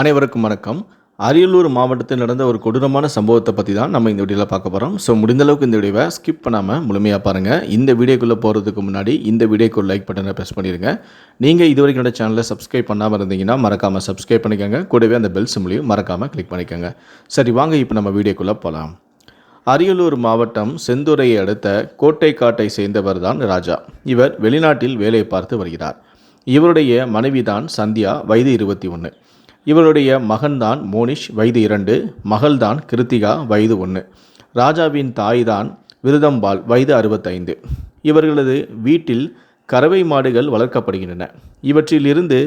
அனைவருக்கும் வணக்கம். அரியலூர் மாவட்டத்தில் நடந்த ஒரு கொடூரமான சம்பவத்தை பற்றி தான் நம்ம இந்த வீடியோவில் பார்க்க போகிறோம் ஸோ முடிந்த அளவுக்கு இந்த வீடியோவை ஸ்கிப் பண்ணாமல் முழுமையாக பாருங்கள் இந்த வீடியோக்குள்ளே போகிறதுக்கு முன்னாடி இந்த வீடியோக்கு லைக் பட்டனை ப்ரெஸ் பண்ணிடுங்க நீங்கள் இது வரைக்கும் என்னோட சேனலை சப்ஸ்கிரைப் பண்ணாமல் இருந்தீங்கன்னா மறக்காமல் சப்ஸ்கிரைப் பண்ணிக்கோங்க. கூடவே அந்த பெல் சிம்லையும் மறக்காமல் கிளிக் பண்ணிக்கோங்க. சரி வாங்க இப்போ நம்ம வீடியோக்குள்ளே போகலாம் அரியலூர் மாவட்டம் செந்துறையை அடுத்த கோட்டைக்காட்டை சேர்ந்தவர் தான் ராஜா. இவர் வெளிநாட்டில் வேலையை பார்த்து வருகிறார். இவருடைய மனைவிதான் சந்தியா வயது இருபத்தி ஒன்று இவருடைய மகன்தான் மோனிஷ் வயது இரண்டு. மகள்தான் கிருத்திகா வயது ஒன்று ராஜாவின் தாய்தான் விருதம்பால் வயது அறுபத்தைந்து. இவர்களது வீட்டில் கறவை மாடுகள் வளர்க்கப்படுகின்றன. இவற்றிலிருந்து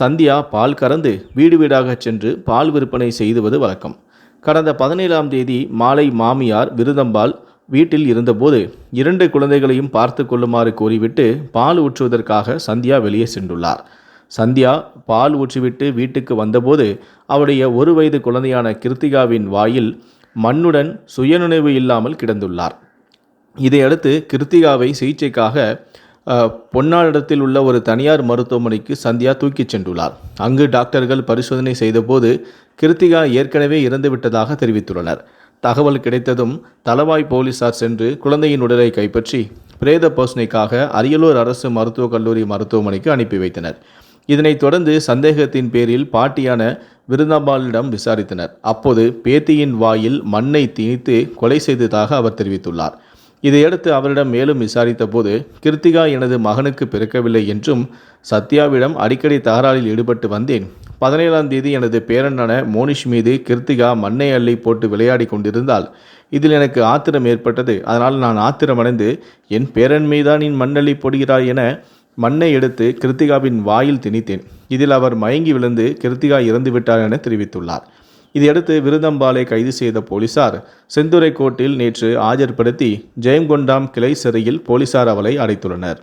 சந்தியா பால் கறந்து வீடு வீடாக சென்று பால் விற்பனை செய்துவது வழக்கம். கடந்த பதினேழாம் தேதி மாலை மாமியார் விருதம்பால் வீட்டில் இருந்தபோது இரண்டு குழந்தைகளையும் பார்த்து கொள்ளுமாறு கூறிவிட்டு பால் ஊற்றுவதற்காக சந்தியா வெளியே சென்றுள்ளார். சந்தியா பால் ஊற்றிவிட்டு வீட்டுக்கு வந்தபோது அவருடைய ஒரு வயது குழந்தையான கிருத்திகாவின் வாயில் மண்ணுடன் சுயநினைவு இல்லாமல் கிடந்துள்ளார். இதையடுத்து கிருத்திகாவை சிகிச்சைக்காக பொன்னாளிடத்தில் உள்ள ஒரு தனியார் மருத்துவமனைக்கு சந்தியா தூக்கிச் சென்றுள்ளார். அங்கு டாக்டர்கள் பரிசோதனை செய்தபோது கிருத்திகா ஏற்கனவே இறந்துவிட்டதாக தெரிவித்துள்ளனர். தகவல் கிடைத்ததும் தளவாய் போலீசார் சென்று குழந்தையின் உடலை கைப்பற்றி பிரேத பரிசோதனைக்காக அரியலூர் அரசு மருத்துவக் கல்லூரி மருத்துவமனைக்கு அனுப்பி வைத்தனர். இதனைத் தொடர்ந்து சந்தேகத்தின் பேரில் பாட்டியான விருந்தாபாலிடம் விசாரித்தனர். அப்போது பேத்தியின் வாயில் மண்ணை திணித்து கொலை செய்ததாக அவர் தெரிவித்துள்ளார். இதையடுத்து அவரிடம் மேலும் விசாரித்த போது கிருத்திகா எனது மகனுக்கு பிறக்கவில்லை என்றும் சத்யாவிடம் அடிக்கடி தகராறில் ஈடுபட்டு வந்தேன். பதினேழாம் தேதி எனது பேரனான மோனிஷ் மீது கிருத்திகா மண்ணை அள்ளி போட்டு விளையாடி கொண்டிருந்தால் இதில் எனக்கு ஆத்திரம் ஏற்பட்டது. அதனால் நான் ஆத்திரமடைந்து என் பேரன் மீதான் நீ மண்ணள்ளி போடுகிறாய் என மண்ணை எடுத்து கிருத்திகாவின் வாயில் திணித்தேன். இதில் அவர் மயங்கி விழுந்து கிருத்திகா இறந்துவிட்டார் என தெரிவித்துள்ளார். இதையடுத்து விருதம்பாலை கைது செய்த போலீசார் செந்துறை கோர்ட்டில் நேற்று ஆஜர்படுத்தி ஜெயங்கொண்டாம் கிளை சிறையில் போலீசார் அவளை அடைத்துள்ளனர்.